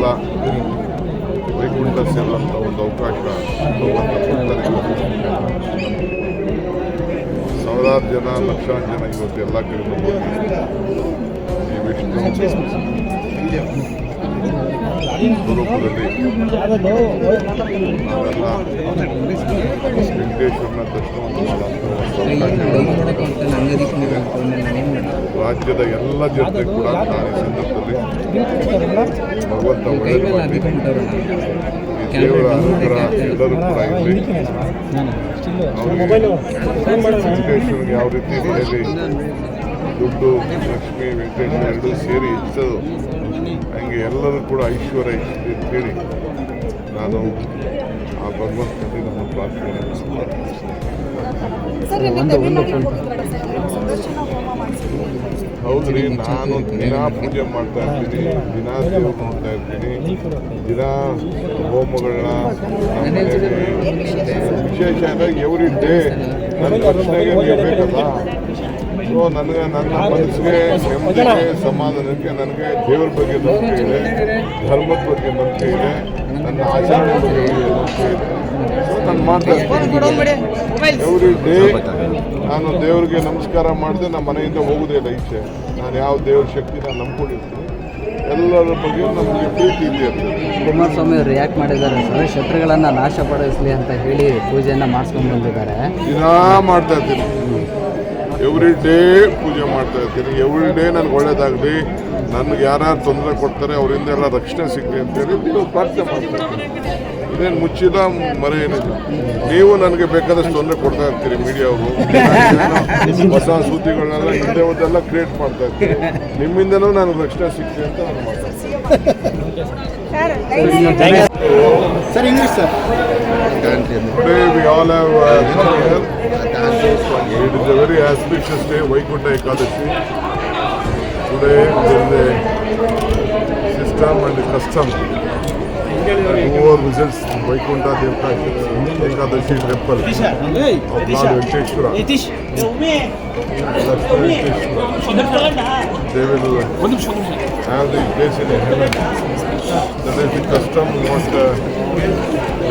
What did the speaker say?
ಎಲ್ಲ ವೈಕುಂಠ ಸೇರುವಂಥ ಒಂದು ಅವಕಾಶ ಕೊಡ್ತಾರೆ ಸಾವಿರಾರು ಜನ, ಲಕ್ಷಾಂತರ ಜನ ಇವತ್ತು ಎಲ್ಲ ಕಡೆ ಈ ಸ್ವರೂಪದಲ್ಲಿ ನಾವೆಲ್ಲ ವೆಂಕಟೇಶ್ವರನ ದರ್ಶನವನ್ನು ಮಾಡುವಂಥ ಒಂದು ರಾಜ್ಯದ ಎಲ್ಲ ಜನತೆ ಕೂಡ ನಾನು ಸಂದರ್ಭದಲ್ಲಿ ಭಗವಂತ ಅನುಗ್ರಹ ಎಲ್ಲರೂ ಕೂಡ ಇರಲಿ. ವೆಂಕಟೇಶ್ವರಿಗೆ ಯಾವ ರೀತಿ ಮನೆಯಲ್ಲಿ ದುಡ್ಡು, ಲಕ್ಷ್ಮಿ, ವೆಂಕಟೇಶ್ವರ ಎರಡೂ ಸೇರಿ ಇರ್ತದೋ ಹಂಗೆ ಎಲ್ಲರೂ ಕೂಡ ಐಶ್ವರ್ಯ ಇರ್ತದೆ ಅಂತೇಳಿ ನಾನು ಆ ಭಗವಂತನಲ್ಲಿ ನಮ್ಮ ಪ್ರಾರ್ಥನೆ ಒಂದು ಸರ್. ಹೌದ್ರಿ ನಾನು ದಿನ ಪೂಜೆ ಮಾಡ್ತಾ ಇರ್ತೀನಿ ದಿನ ದೇವ್ರು ನೋಡ್ತಾ ಇರ್ತೀನಿ ದಿನ ಹೋಮಗಳನ್ನ ವಿಶೇಷ ಅಂದರೆ ಎವ್ರಿ ಡೇ ನನ್ನ ನೀವು ಬೇಕಲ್ಲ ಸೊ ನನಗೆ ನನ್ನ ಮನಸ್ಸಿಗೆ ನೆಮ್ಮದಿಗೆ ಸಮಾಧಾನಕ್ಕೆ ನನಗೆ ದೇವ್ರ ಬಗ್ಗೆ ನಂಬಿಕೆ ಇದೆ ಧರ್ಮದ ಬಗ್ಗೆ ನಂಬಿಕೆ ಇದೆ ನನ್ನ ಆಚರಣೆ ಬಗ್ಗೆ ನಂಬಿಕೆ ಇದೆ. ಸೊ ನಾನು ಮಾಡ್ತಾ ಇರ್ತೀನಿ ಎವ್ರಿ ಡೇ ನಾನು ದೇವರಿಗೆ ನಮಸ್ಕಾರ ಮಾಡಿದೆ ನಮ್ಮ ಮನೆಯಿಂದ ಹೋಗೋದೇ ಇಲ್ಲ ಈಚೆ. ನಾನು ಯಾವ ದೇವ್ರ ಶಕ್ತಿನ ನಂಬ್ಕೊಂಡಿರ್ತೀನಿ. ಎಲ್ಲರ ಬಗ್ಗೆ ನಮಗೆ ಪ್ರೀತಿ ಇದೆ ಅಂತ. ಕುಮಾರಸ್ವಾಮಿ ಅವರು ರಿಯಾಕ್ಟ್ ಮಾಡಿದ್ದಾರೆ. ಸರ್ ಶತ್ರುಗಳನ್ನ ನಾಶಪಡಿಸಲಿ ಅಂತ ಹೇಳಿ ಪೂಜೆಯನ್ನು ಮಾಡಿಸ್ಕೊಂಡು ಬಂದಿದ್ದಾರೆ. ದಿನಾ ಮಾಡ್ತಾ ಇದ್ದೀನಿ. ಎವ್ರಿ ಡೇ ಪೂಜೆ ಮಾಡ್ತಾ ಇರ್ತೀನಿ ಎವ್ರಿ ಡೇ ನನಗೆ ಒಳ್ಳೇದಾಗಲಿ. ನನಗೆ ಯಾರ್ಯಾರು ತೊಂದರೆ ಕೊಡ್ತಾರೆ ಅವರಿಂದ ಎಲ್ಲ ರಕ್ಷಣೆ ಸಿಗಲಿ ಅಂತೇಳಿ ಪ್ರಾರ್ಥನೆ ಮಾಡ್ತಾ ಇರ್ತೀನಿ ಮುಚ್ಚಿದ ಮರೆ ಏನಿಲ್ಲ. ನೀವು ನನಗೆ ಬೇಕಾದಷ್ಟು ತೊಂದರೆ ಕೊಡ್ತಾ ಇರ್ತೀರಿ ಮೀಡಿಯಾವರು. ಹೊಸ ಸುದ್ದಿಗಳನ್ನೆಲ್ಲ ಹಿಂದೆ ಒಂದೆಲ್ಲ ಕ್ರಿಯೇಟ್ ಮಾಡ್ತಾ ಇರ್ತೀರಿ. ನಿಮ್ಮಿಂದನೂ ನಾನು ರಕ್ಷಣೆ ಸಿಗ್ತದೆ ಅಂತ ನಾನು ಮಾತಾಡ್ತೀನಿ sir English sir today have uh, come here. It is a very auspicious day, system and Today custom that whoever visits Vaikuntha Devka Ekadashi temple of Lord Venkateshwara, Lakshmi Venkateshwara, they will have the place in heaven. That is the custom what uh, we